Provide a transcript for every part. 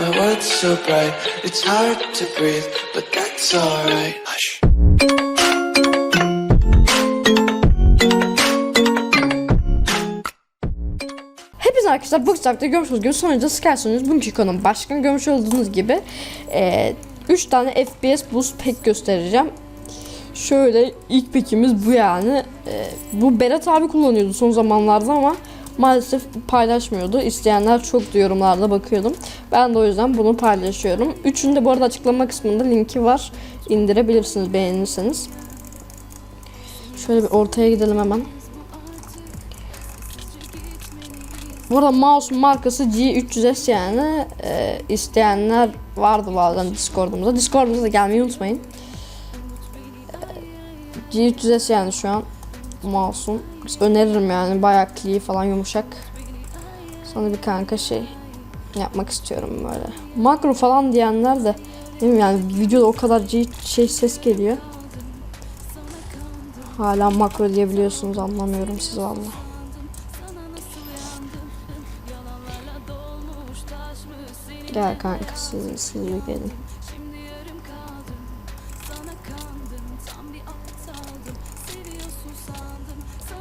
My world's so bright, it's hard to breathe, but that's alright. Hush. Arkadaşlar bu kitapta görmüş olduğunuz gibi sonucu sıkarsanız bugünkü konum başkan görmüş olduğunuz gibi 3 tane FPS boost pack göstereceğim. Şöyle ilk pack'imiz bu yani. E, bu Berat abi kullanıyordu son zamanlarda ama maalesef paylaşmıyordu. İsteyenler çok yorumlarda bakıyordum. Ben de o yüzden bunu paylaşıyorum. Üçünü de bu arada açıklama kısmında linki var. İndirebilirsiniz beğenirseniz. Şöyle bir ortaya gidelim hemen. Bu arada mouse markası G300S yani e, isteyenler vardı bazen Discord'umuzda. Discord'umuza da gelmeyi unutmayın. E, G300S yani şu an mouse'um. Öneririm yani bayağı clean falan yumuşak. Sonra bir kanka şey yapmak istiyorum böyle. Makro falan diyenler de değil yani videoda o kadar G şey ses geliyor. Hala makro diyebiliyorsunuz anlamıyorum siz valla. Gel kanka siz, siz gelin.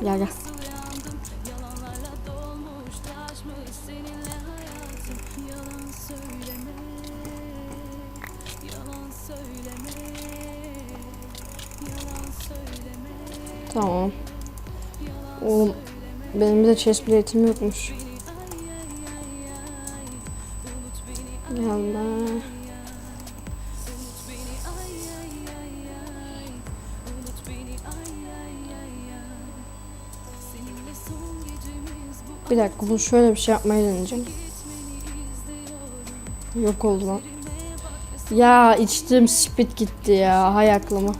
Gel gel. Tamam. Oğlum benim bir de chest plate'im yokmuş. Gelme. Bir dakika bunu şöyle bir şey yapmayı deneyeceğim. Yok oldu lan. Ya içtim speed gitti ya hay aklıma.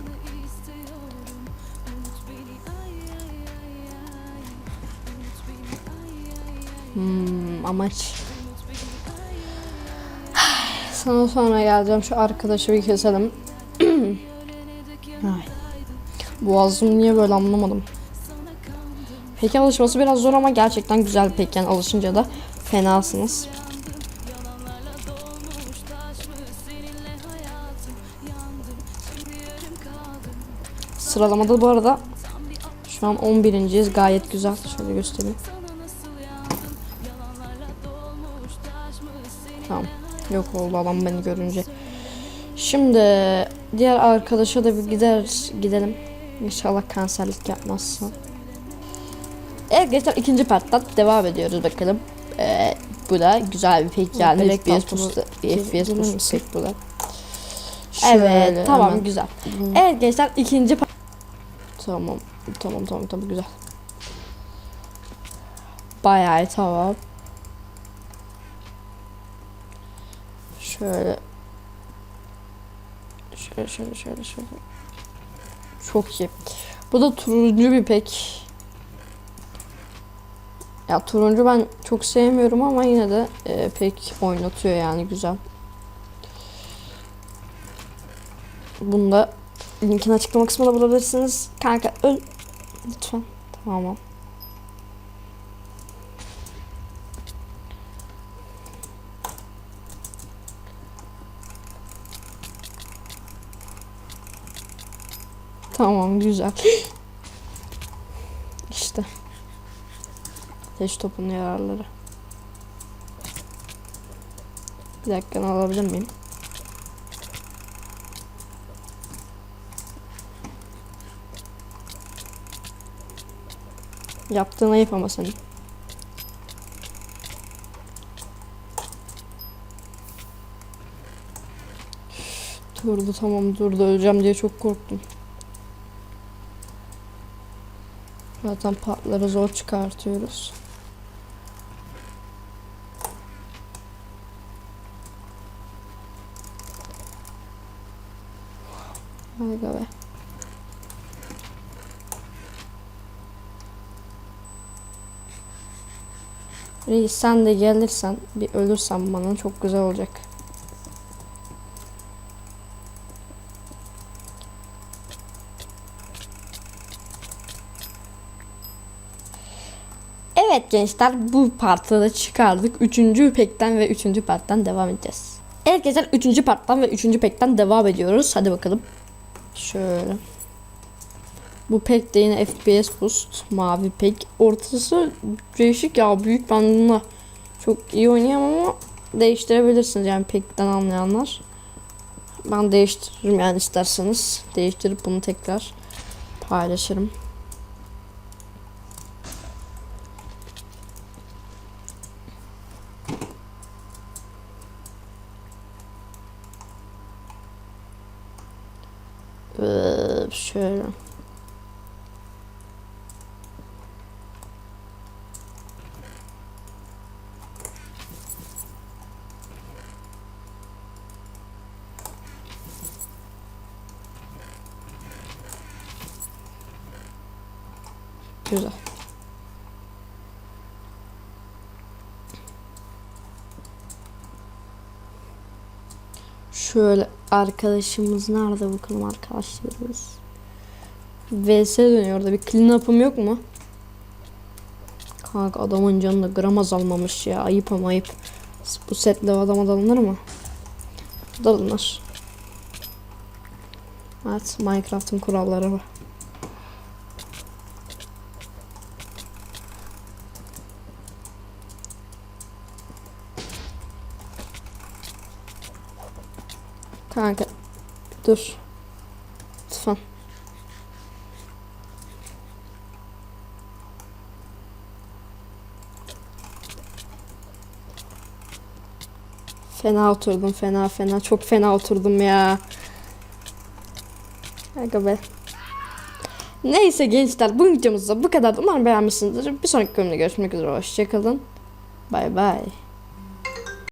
Hmm, amaç. Sana sonra geleceğim. Şu arkadaşı bir keselim. Boğazım niye böyle anlamadım. Peki alışması biraz zor ama gerçekten güzel peki. Yani alışınca da fenasınız. Sıralamada bu arada şu an 11.yiz. Gayet güzel. Şöyle göstereyim. Tamam. Yok oldu adam beni görünce. Şimdi diğer arkadaşa da bir gider gidelim. İnşallah kanserlik yapmazsa. Evet gençler ikinci parttan devam ediyoruz bakalım. Ee, bu da güzel bir pek yani FPS gelir FPS boost pek bu da. Evet tamam hemen. güzel. Evet gençler ikinci pa- Tamam tamam tamam tamam güzel. Bayağı tamam. Şöyle Şöyle şöyle şöyle şöyle. Çok iyi. Bu da turuncu bir pek. Ya turuncu ben çok sevmiyorum ama yine de e, pek oynatıyor yani güzel. Bunu da linkin açıklama kısmında bulabilirsiniz. Kanka öl lütfen. Tamam. Tamam güzel. Ateş topunun yararları. Bir dakika alabilir miyim? Yaptığın ayıp ama senin. Durdu tamam durdu öleceğim diye çok korktum. Zaten patları zor çıkartıyoruz. Hayda be. Sen de gelirsen bir ölürsen bana çok güzel olacak. Evet gençler bu partı da çıkardık. Üçüncü pekten ve üçüncü parttan devam edeceğiz. Evet gençler üçüncü parttan ve üçüncü pekten devam ediyoruz. Hadi bakalım. Şöyle. Bu pek de yine FPS boost. Mavi pek. Ortası değişik ya. Büyük ben bununla çok iyi oynayamam ama değiştirebilirsiniz yani pekten anlayanlar. Ben değiştiririm yani isterseniz. Değiştirip bunu tekrar paylaşırım. Ee, şöyle. Güzel. Şöyle arkadaşımız nerede bakalım arkadaşlarımız. VS dönüyor orada bir clean up'ım yok mu? Kanka adamın canı da gram azalmamış ya ayıp ama ayıp. Bu setle adam alınır mı? Dalınır. Evet Minecraft'ın kuralları var. Kanka dur. Lütfen. Fena oturdum fena fena çok fena oturdum ya. Aga be. Neyse gençler bu videomuzda bu kadar. Umarım beğenmişsinizdir. Bir sonraki bölümde görüşmek üzere. Hoşçakalın. Bay bay.